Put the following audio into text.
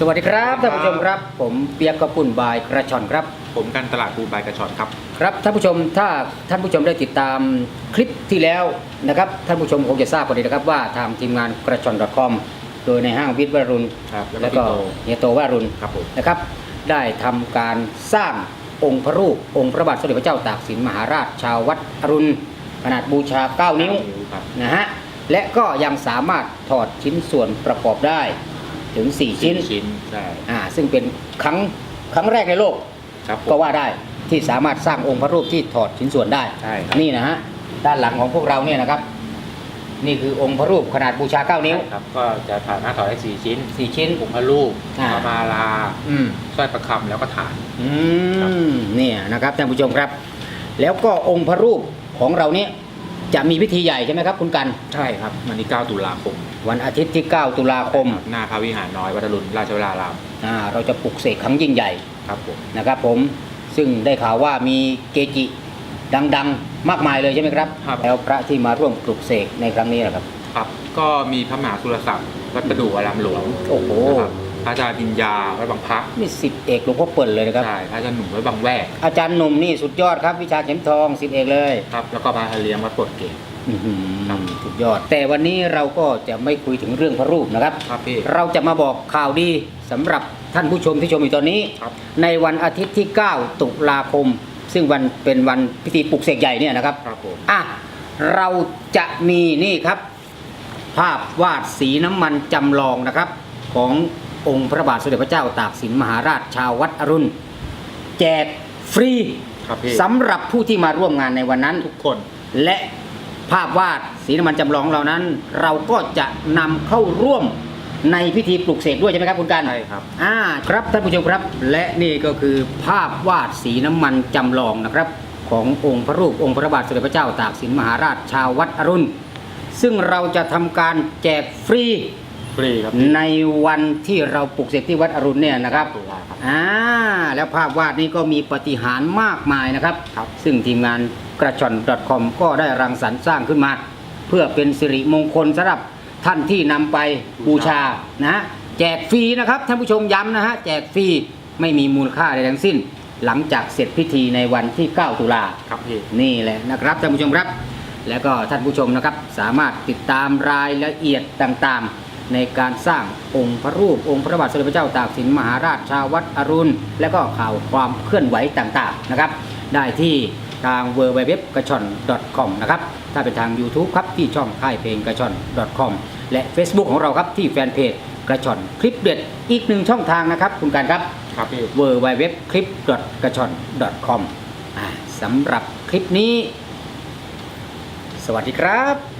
สวัสดีครับท่านผู้ชมครับ ผมเปียกกระปุ่นบายกระชอนครับ ผมกันตลาดปูบายกระชอนครับ ครับท่านผู้ชมถ้าท่านผู้ชมได้ติดตามคลิปที่แล้วนะครับท่านผู้ชมคงจะทราบพอดีนะครับว่าทางทีมงานกระชอน .com โดยในห้างวิทย์วรุณครับแล้วก็เฮียโตวรุณครับผมนะครับได้ทำการสร้างองค์พระรูปองค์พระบาทสมเด็จพระเจ้าตากสินมหาราชชาววัดอรุณขนาดบูชา 9 นิ้วครับนะฮะและก็ยังสามารถถอดชิ้นส่วนประกอบได้ ถึง 4 ชิ้นชิ้นใช่อ่าซึ่งเป็นครั้งครั้งแรกในโลก ครับผม ก็ว่าได้ที่สามารถสร้างองค์พระรูปที่ถอดชิ้นส่วนได้ ใช่ครับ นี่นะฮะด้านหลังของพวกเราเนี่ยนะครับ นี่คือองค์พระรูปขนาดบูชา 9 นิ้วใช่ครับก็จะฐานหน้าถอดได้สี่ชิ้น4 ชิ้น องค์พระลูกอ่า พระมาลาอืม สร้อยประคำแล้วก็ฐาน อืครับมเนี่ยนะครับท่านผู้ชมครับ แล้วก็องค์พระรูปของเราเนี่ย จะมีพิธีใหญ่ใช่ไหมครับคุณกัน ใช่ครับวันที่9ตุลาคมวันอาทิตย์ที่ 9 ตุลาคมหน้าพระวิหารน้อยวัดอรุณราชวรารามอ่าเราจะปลุกเสกครั้งยิ่งใหญ่ครับผมนะครับผมซึ่งได้ข่าวว่ามีเกจิดังๆ มากมายเลยใช่ไหมครับแล้วพระที่มาร่วมปลุกเสกในครั้งนี้นะครับ ครับ ก็มีพระมหาสุรศักดิ์วัดประดู่อารามหลวงโอ้โหนะครับพ ระอาจารย์ปิญญาวัดบางพระนี่สิบเอกหลวงพ่อเปิ่นเลยนะครับ ใช่พระอาจารย์หนุ่มวัดบางแวกอาจารย์หนุ่มนี่สุดยอดครับ วิชาเข็มทองสิบเอกเลยครับแล้วก็พระอาเลียงวัดโปรดเกตอื้อหือครับสุดยอด แต่วันนี้เราก็จะไม่คุยถึงเรื่องพระรูปนะครับ ครับพี่ เราจะมาบอกข่าวดีสำหรับท่านผู้ชมที่ชมอยู่ตอนนี้ ครับ ในวันอาทิตย์ที่ 9 ตุลาคม ซึ่งวันเป็นวันพิธีปลุกเสกใหญ่เนี่ยนะครับ ครับผม อะ เราจะมีนี่ครับ ภาพวาดสีน้ำมันจำลองนะครับ ของ องค์พระบาทสมเด็จพระเจ้าตากสินมหาราชชาววัดอรุณ แจกฟรีครับพี่สำหรับผู้ที่มาร่วมงานในวันนั้น ทุกคนและภาพวาดสีน้ำมันจำลองเหล่านั้น เราก็จะนำเข้าร่วมในพิธีปลุกเสกด้วยใช่ไหมครับคุณกันใช่ครับ อ่าครับท่านผู้ชมครับ และนี่ก็คือภาพวาดสีน้ำมันจำลองนะครับ ขององค์พระรูปองค์พระบาทสมเด็จพระเจ้าตากสินมหาราชชาววัดอรุณ ซึ่งเราจะทำการแจกฟรี ฟรีครับ ในวันที่เราปลุกเสกที่วัดอรุณเนี่ยนะครับตุลาครับอ่าแล้วภาพวาดนี้ก็มีปาฏิหารย์มากมายนะครับ ครับ ซึ่งทีมงานกระชอน .com ก็ได้รังสรรค์สร้างขึ้นมา เพื่อเป็นสิริมงคลสำหรับท่านที่นำไปบูชานะฮะแจกฟรีนะครับท่านผู้ชมย้ำนะฮะแจกฟรีไม่มีมูลค่าใดทั้งสิ้น หลังจากเสร็จพิธีในวันที่ 9 ตุลา ครับพี่ นี่แหละนะครับท่านผู้ชมครับ แล้วก็ท่านผู้ชมนะครับสามารถติดตามรายละเอียดต่างๆ ในการสร้างองค์พระรูปองค์พระบาทสมเด็จพระเจ้าตากสินมหาราชชาววัดอรุณ และก็ข่าวความเคลื่อนไหวต่างๆนะครับ ได้ที่ทาง w w w กระชอน .com นะครับ ถ้าเป็นทาง YouTube ครับที่ช่องค่ายเพลงกระชอน .com และ Facebook ของเราครับที่แฟนเพจกระชอนคลิปเด็ดอีกหนึ่งช่องทางนะครับ คุณการครับครับพี่ w w w c l i p กระชอน .com อ่าสำหรับคลิปนี้ สวัสดีครับ